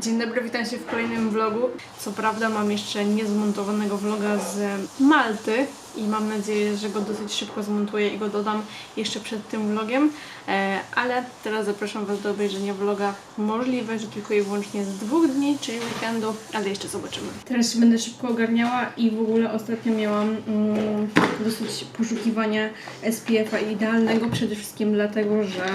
Dzień dobry, witam się w kolejnym vlogu. Co prawda mam jeszcze niezmontowanego vloga z Malty i mam nadzieję, że go dosyć szybko zmontuję i go dodam jeszcze przed tym vlogiem, e, ale teraz zapraszam Was do obejrzenia vloga możliwe, że tylko i wyłącznie z dwóch dni, czyli weekendu, ale jeszcze zobaczymy. Teraz się będę szybko ogarniała i w ogóle ostatnio miałam mm, dosyć poszukiwania SPF-a idealnego, przede wszystkim dlatego, że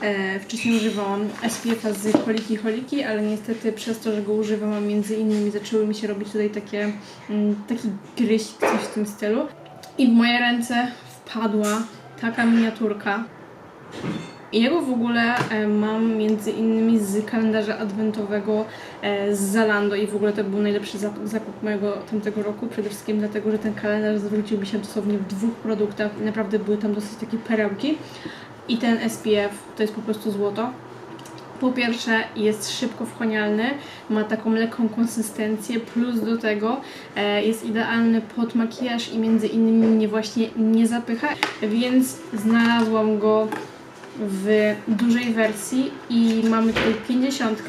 e, wcześniej używałam SPF-a z Holiki Holiki, ale niestety przez to, że go używam, między innymi zaczęły mi się robić tutaj takie, mm, taki gryź, coś w tym stylu. I w moje ręce wpadła taka miniaturka. Jego w ogóle e, mam między innymi z kalendarza adwentowego e, z Zalando i w ogóle to był najlepszy zakup mojego tamtego roku. Przede wszystkim dlatego, że ten kalendarz zwrócił mi się dosłownie w dwóch produktach i naprawdę były tam dosyć takie perełki. I ten SPF to jest po prostu złoto. Po pierwsze jest szybko wchłanialny, ma taką lekką konsystencję, plus do tego e, jest idealny pod makijaż i między innymi mnie właśnie nie zapycha, więc znalazłam go w dużej wersji i mamy tutaj 50.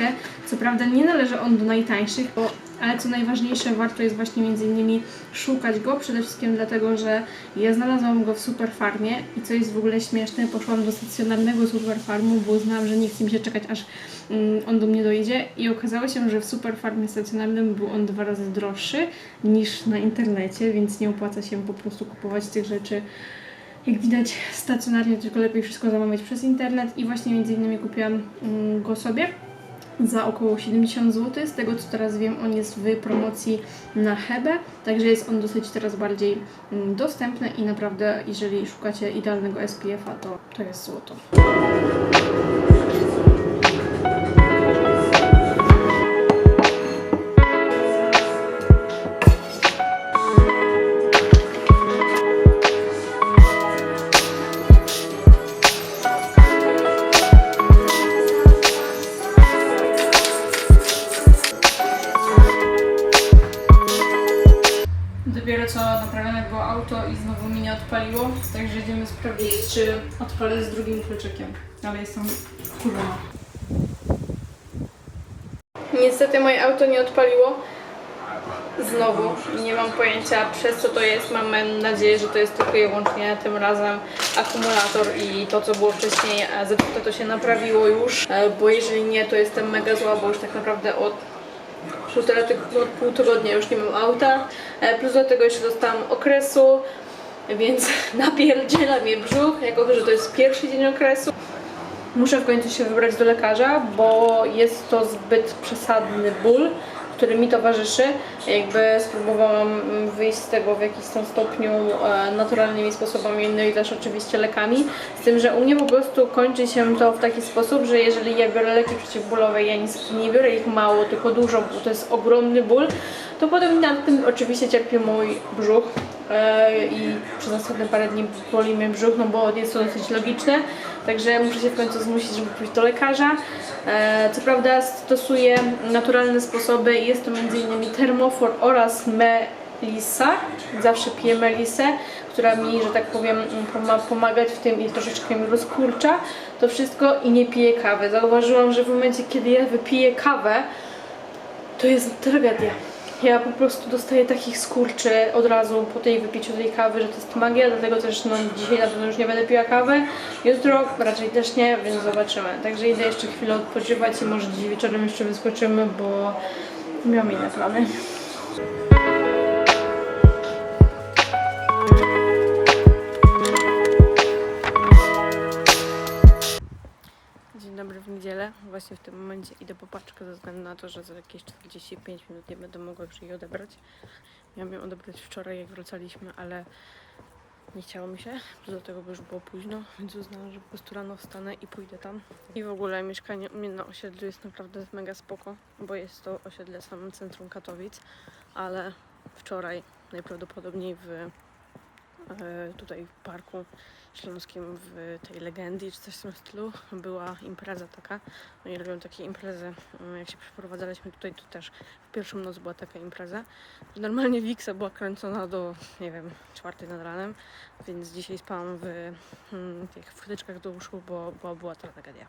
Co prawda nie należy on do najtańszych, bo, ale co najważniejsze, warto jest właśnie między innymi szukać go, przede wszystkim dlatego, że ja znalazłam go w Superfarmie i co jest w ogóle śmieszne, poszłam do stacjonarnego Superfarmu, bo uznałam, że nie chce mi się czekać aż mm, on do mnie dojdzie. I okazało się, że w Superfarmie stacjonarnym był on dwa razy droższy niż na internecie, więc nie opłaca się po prostu kupować tych rzeczy. Jak widać stacjonarnie, tylko lepiej wszystko zamawiać przez internet. I właśnie między innymi kupiłam mm, go sobie za około 70 zł. Z tego co teraz wiem, on jest w promocji na Hebe, także jest on dosyć teraz bardziej mm, dostępny i naprawdę, jeżeli szukacie idealnego SPF-a, to to jest złoto. Auto i znowu mi nie odpaliło, także idziemy sprawdzić, czy odpalę z drugim kluczykiem. Ale jestem wkurzona. Niestety moje auto nie odpaliło. Znowu nie mam pojęcia przez co to jest. Mam nadzieję, że to jest tylko i wyłącznie tym razem akumulator i to co było wcześniej zepsute to się naprawiło już, e, bo jeżeli nie to jestem mega zła, bo już tak naprawdę od półtora tyg- od pół tygodnia już nie mam auta, e, plus do tego jeszcze dostałam okresu, więc napierdziela mnie brzuch, jako że to jest pierwszy dzień okresu. Muszę w końcu się wybrać do lekarza, bo jest to zbyt przesadny ból, który mi towarzyszy. Jakby spróbowałam wyjść z tego w jakiś tam stopniu e, naturalnymi sposobami, no i też oczywiście lekami. Z tym, że u mnie po prostu kończy się to w taki sposób, że jeżeli ja biorę leki przeciwbólowe, ja nic nie biorę ich mało, tylko dużo, bo to jest ogromny ból, to potem nad tym oczywiście cierpi mój brzuch i przez następne parę dni boli mnie brzuch, no bo jest to dosyć logiczne, także muszę się w końcu zmusić, żeby pójść do lekarza. E, Co prawda stosuję naturalne sposoby, jest to m.in. termofor oraz melisa, zawsze piję melisę, która mi, że tak powiem, poma- pomagać w tym i troszeczkę mi rozkurcza to wszystko i nie piję kawy. Zauważyłam, że w momencie, kiedy ja wypiję kawę, to jest tragedia. Ja po prostu dostaję takich skurczy od razu po tej wypiciu tej kawy, że to jest magia, dlatego też no, dzisiaj na pewno już nie będę piła kawy. Jutro raczej też nie, więc zobaczymy. Także idę jeszcze chwilę odpoczywać i może dziś wieczorem jeszcze wyskoczymy, bo miałam inne plany. Właśnie w tym momencie idę po paczkę ze względu na to, że za jakieś 45 minut nie będę mogła już jej odebrać. Miałam ją odebrać wczoraj, jak wracaliśmy, ale nie chciało mi się. Do tego, bo już było późno, więc uznałam, że po prostu rano wstanę i pójdę tam. I w ogóle mieszkanie u mnie na osiedlu jest naprawdę mega spoko, bo jest to osiedle w samym centrum Katowic, ale wczoraj najprawdopodobniej w E, tutaj w Parku Śląskim w tej legendzie czy coś w tym stylu była impreza taka. Oni robią takie imprezy. Mm, jak się przeprowadzaliśmy tutaj, to też w pierwszą noc była taka impreza. Normalnie Wiksa była kręcona do, nie wiem, czwartej nad ranem, więc dzisiaj spałam w mm, tych wtyczkach do uszu, bo, bo była to tragedia.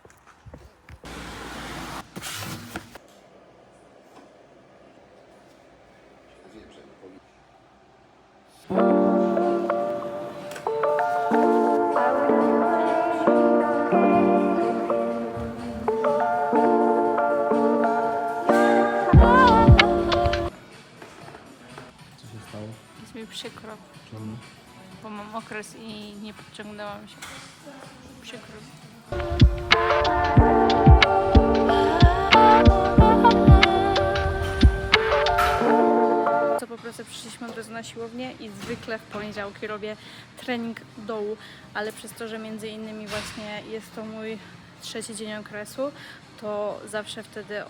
Bo mam okres i nie podciągnęłam się. Przykro. To po prostu przyszliśmy od razu na siłownię i zwykle w poniedziałki robię trening dołu, ale przez to, że między innymi właśnie jest to mój trzeci dzień okresu, to zawsze wtedy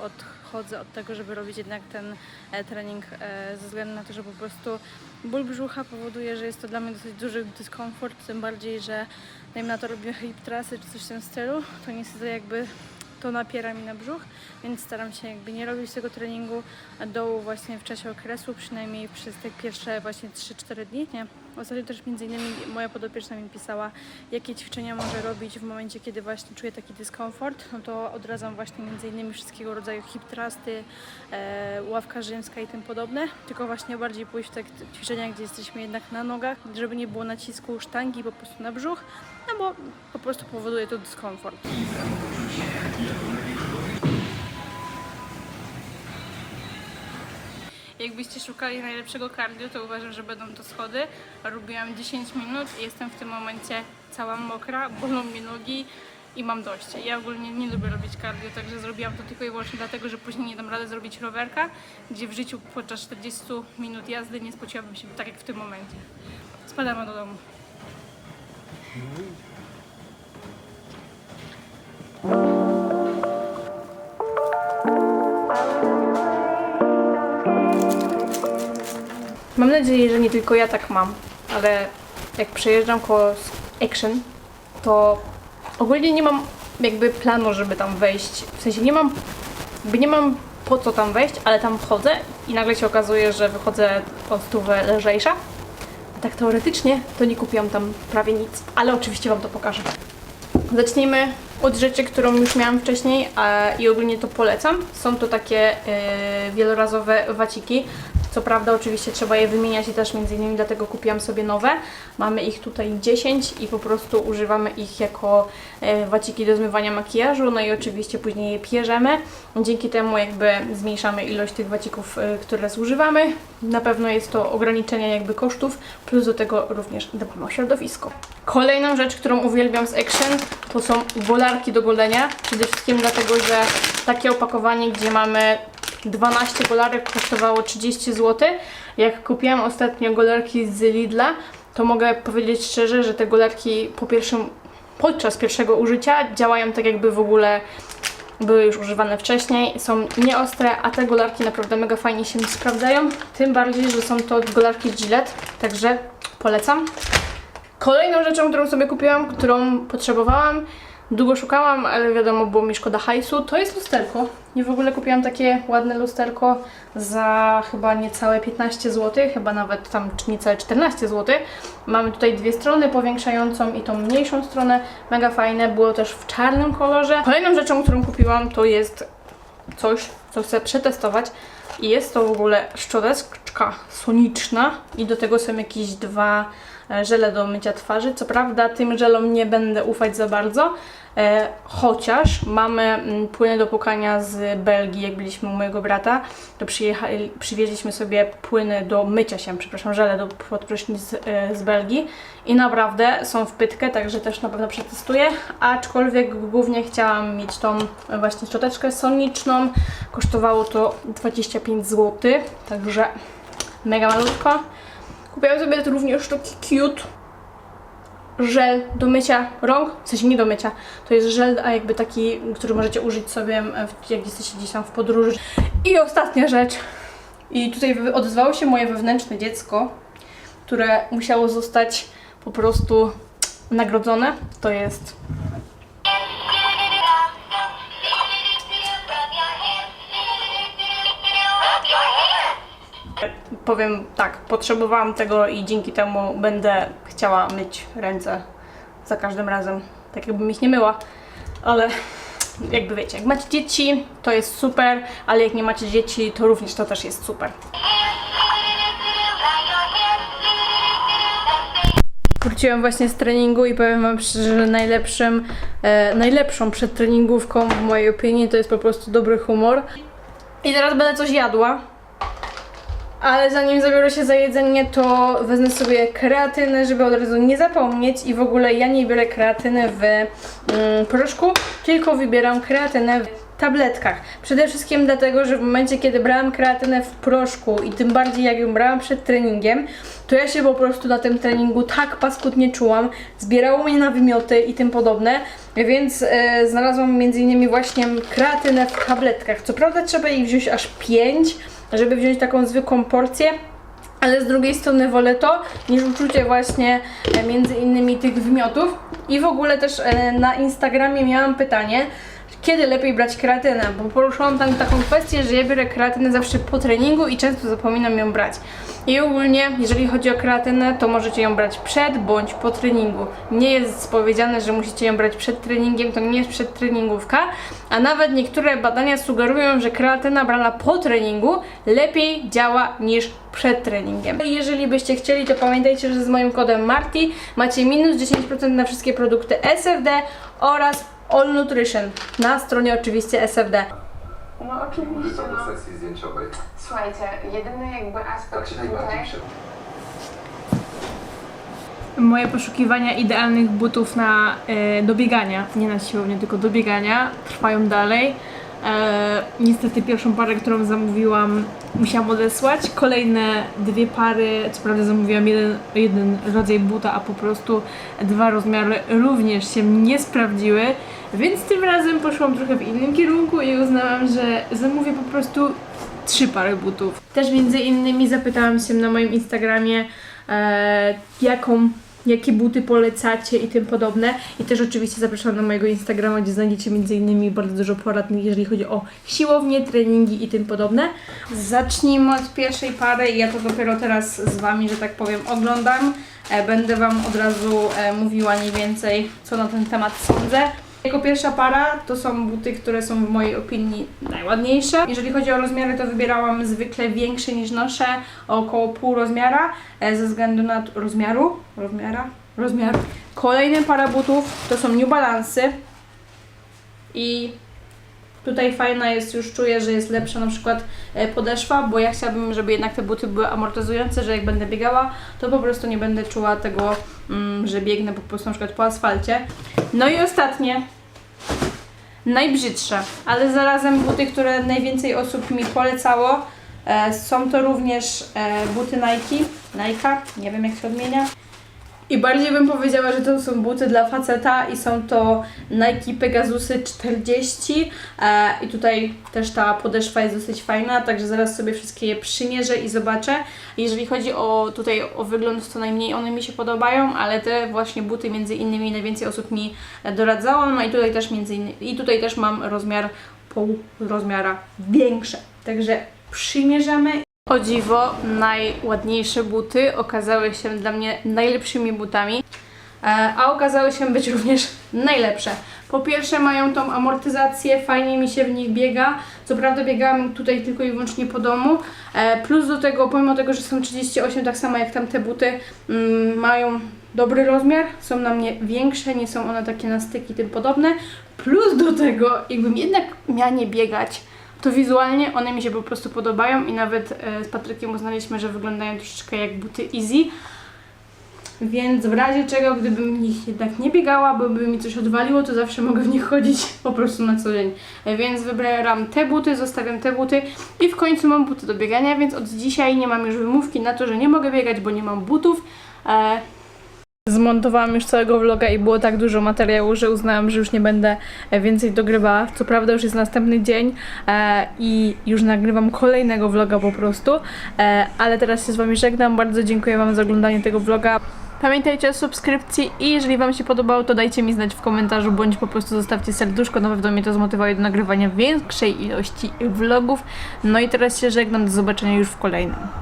odchodzę od tego, żeby robić jednak ten e, trening e, ze względu na to, że po prostu ból brzucha powoduje, że jest to dla mnie dosyć duży dyskomfort, tym bardziej, że dajmy na to robię hip trasy czy coś w tym stylu, to niestety jakby to napiera mi na brzuch, więc staram się jakby nie robić tego treningu dołu właśnie w czasie okresu, przynajmniej przez te pierwsze właśnie 3-4 dni, nie? Ostatnio też między innymi moja podopieczna mi pisała, jakie ćwiczenia może robić w momencie, kiedy właśnie czuję taki dyskomfort, no to odradzam właśnie między innymi wszystkiego rodzaju hip trusty, e, ławka rzymska i tym podobne, tylko właśnie bardziej pójść w te ćwiczenia, gdzie jesteśmy jednak na nogach, żeby nie było nacisku sztangi po prostu na brzuch, no bo po prostu powoduje to dyskomfort. Jakbyście szukali najlepszego cardio, to uważam, że będą to schody. Robiłam 10 minut i jestem w tym momencie cała mokra, bolą mnie nogi i mam dość. Ja ogólnie nie lubię robić cardio, także zrobiłam to tylko i wyłącznie dlatego, że później nie dam rady zrobić rowerka, gdzie w życiu podczas 40 minut jazdy nie spociłabym się tak jak w tym momencie. Spadamy do domu. Nadzieję, że nie tylko ja tak mam, ale jak przejeżdżam koło Action, to ogólnie nie mam jakby planu, żeby tam wejść. W sensie nie mam, jakby nie mam po co tam wejść, ale tam wchodzę i nagle się okazuje, że wychodzę o stówę lżejsza. A tak teoretycznie to nie kupiłam tam prawie nic, ale oczywiście Wam to pokażę. Zacznijmy od rzeczy, którą już miałam wcześniej a, i ogólnie to polecam. Są to takie e, wielorazowe waciki. Co prawda oczywiście trzeba je wymieniać i też między innymi dlatego kupiłam sobie nowe. Mamy ich tutaj 10 i po prostu używamy ich jako e, waciki do zmywania makijażu, no i oczywiście później je pierzemy. Dzięki temu jakby zmniejszamy ilość tych wacików, e, które zużywamy. Na pewno jest to ograniczenie jakby kosztów, plus do tego również dbamy o środowisko. Kolejną rzecz, którą uwielbiam z Action, to są golarki do golenia. Przede wszystkim dlatego, że takie opakowanie, gdzie mamy 12 golarek kosztowało 30 zł. Jak kupiłam ostatnio golarki z Lidla, to mogę powiedzieć szczerze, że te golarki po pierwszym, podczas pierwszego użycia działają tak jakby w ogóle były już używane wcześniej, są nieostre, a te golarki naprawdę mega fajnie się sprawdzają. Tym bardziej, że są to golarki Gillette, także polecam. Kolejną rzeczą, którą sobie kupiłam, którą potrzebowałam, długo szukałam, ale wiadomo, było mi szkoda hajsu, to jest lusterko. I w ogóle kupiłam takie ładne lusterko za chyba niecałe 15 zł, chyba nawet tam niecałe 14 zł. Mamy tutaj dwie strony, powiększającą i tą mniejszą stronę, mega fajne, było też w czarnym kolorze. Kolejną rzeczą, którą kupiłam, to jest coś, co chcę przetestować. I jest to w ogóle szczoteczka soniczna i do tego są jakieś dwa żele do mycia twarzy. Co prawda tym żelom nie będę ufać za bardzo, e, chociaż mamy mm, płyny do płukania z Belgii, jak byliśmy u mojego brata, to przywieźliśmy sobie płyny do mycia się, przepraszam, żele do pod prysznic e, z Belgii i naprawdę są w pytkę, także też na pewno przetestuję, aczkolwiek głównie chciałam mieć tą właśnie szczoteczkę soniczną, kosztowało to 25 zł, także mega malutko. Kupiłam sobie również taki cute. Żel do mycia rąk, w sensie nie do mycia, to jest żel, a jakby taki, który możecie użyć sobie, jak jesteście gdzieś tam w podróży. I ostatnia rzecz, i tutaj odezwało się moje wewnętrzne dziecko, które musiało zostać po prostu nagrodzone, to jest powiem tak, potrzebowałam tego i dzięki temu będę chciała myć ręce za każdym razem, tak jakbym ich nie myła, ale jakby wiecie, jak macie dzieci, to jest super, ale jak nie macie dzieci, to również to też jest super. Wróciłam właśnie z treningu i powiem Wam szczerze, że najlepszym, e, najlepszą przedtreningówką w mojej opinii to jest po prostu dobry humor. I teraz będę coś jadła. Ale zanim zabiorę się za jedzenie, to wezmę sobie kreatynę, żeby od razu nie zapomnieć. I w ogóle ja nie biorę kreatyny w mm, proszku, tylko wybieram kreatynę w tabletkach. Przede wszystkim dlatego, że w momencie, kiedy brałam kreatynę w proszku i tym bardziej jak ją brałam przed treningiem, to ja się po prostu na tym treningu tak paskudnie czułam, zbierało mnie na wymioty i tym podobne, więc e, znalazłam innymi właśnie kreatynę w tabletkach. Co prawda trzeba jej wziąć aż 5, żeby wziąć taką zwykłą porcję, ale z drugiej strony wolę to, niż uczucie właśnie e, między innymi tych wymiotów. I w ogóle też e, na Instagramie miałam pytanie, kiedy lepiej brać kreatynę, bo poruszyłam tam taką kwestię, że ja biorę kreatynę zawsze po treningu i często zapominam ją brać. I ogólnie, jeżeli chodzi o kreatynę, to możecie ją brać przed bądź po treningu. Nie jest powiedziane, że musicie ją brać przed treningiem, to nie jest przedtreningówka, a nawet niektóre badania sugerują, że kreatyna brana po treningu lepiej działa niż przed treningiem. Jeżeli byście chcieli, to pamiętajcie, że z moim kodem MARTI macie minus 10% na wszystkie produkty SFD oraz All Nutrition. Na stronie oczywiście SFD. No oczywiście, to no. do sesji zdjęciowej. Słuchajcie, jedyny jakby Tak aspekt się tutaj... najbardziej prze... Moje poszukiwania idealnych butów na e, do biegania, nie na siłownię, tylko do biegania, trwają dalej. E, niestety pierwszą parę, którą zamówiłam, musiałam odesłać. Kolejne dwie pary, co prawda zamówiłam jeden, jeden rodzaj buta, a po prostu dwa rozmiary również się nie sprawdziły. Więc tym razem poszłam trochę w innym kierunku i uznałam, że zamówię po prostu trzy pary butów. Też między innymi zapytałam się na moim Instagramie, e, jaką, jakie buty polecacie i tym podobne. I też oczywiście zapraszam na mojego Instagrama, gdzie znajdziecie między innymi bardzo dużo porad, jeżeli chodzi o siłownię, treningi i tym podobne. Zacznijmy od pierwszej pary ja to dopiero teraz z Wami, że tak powiem, oglądam. E, będę Wam od razu e, mówiła mniej więcej, co na ten temat sądzę. Jako pierwsza para to są buty, które są w mojej opinii najładniejsze. Jeżeli chodzi o rozmiary, to wybierałam zwykle większe niż noszę, około pół rozmiara, e, ze względu na rozmiaru, rozmiara, rozmiar. Kolejna para butów to są New Balance'y i tutaj fajna jest, już czuję, że jest lepsza na przykład e, podeszwa, bo ja chciałabym, żeby jednak te buty były amortyzujące, że jak będę biegała, to po prostu nie będę czuła tego, mm, że biegnę po prostu na przykład po asfalcie. No i ostatnie, najbrzydsze, ale zarazem buty, które najwięcej osób mi polecało. E, są to również e, buty Nike, Nike, nie wiem jak się odmienia. I bardziej bym powiedziała, że to są buty dla faceta i są to Nike Pegasusy 40 e, i tutaj też ta podeszwa jest dosyć fajna, także zaraz sobie wszystkie je przymierzę i zobaczę. Jeżeli chodzi o tutaj o wygląd, to najmniej one mi się podobają, ale te właśnie buty między innymi najwięcej osób mi doradzało, no i tutaj też między innymi, i tutaj też mam rozmiar pół rozmiara większe. Także przymierzamy o dziwo, najładniejsze buty okazały się dla mnie najlepszymi butami, e, a okazały się być również najlepsze. Po pierwsze mają tą amortyzację, fajnie mi się w nich biega. Co prawda biegałam tutaj tylko i wyłącznie po domu. E, Plus do tego, pomimo tego, że są 38, tak samo jak tamte buty, mm, mają dobry rozmiar, są na mnie większe, nie są one takie na styk i tym podobne. Plus do tego, jakbym jednak miała nie biegać, to wizualnie one mi się po prostu podobają i nawet e, z Patrykiem uznaliśmy, że wyglądają troszeczkę jak buty Easy. Więc w razie czego, gdybym w nich jednak nie biegała, bo by mi coś odwaliło, to zawsze mogę w nich chodzić po prostu na co dzień. E, Więc wybieram te buty, zostawiam te buty i w końcu mam buty do biegania, więc od dzisiaj nie mam już wymówki na to, że nie mogę biegać, bo nie mam butów. Zmontowałam już całego vloga i było tak dużo materiału, że uznałam, że już nie będę e, więcej dogrywała. Co prawda już jest następny dzień e, i już nagrywam kolejnego vloga po prostu, e, ale teraz się z Wami żegnam. Bardzo dziękuję Wam za oglądanie tego vloga. Pamiętajcie o subskrypcji i jeżeli Wam się podobało, to dajcie mi znać w komentarzu, bądź po prostu zostawcie serduszko, na pewno mnie to zmotywuje do nagrywania większej ilości vlogów. No i teraz się żegnam, do zobaczenia już w kolejnym.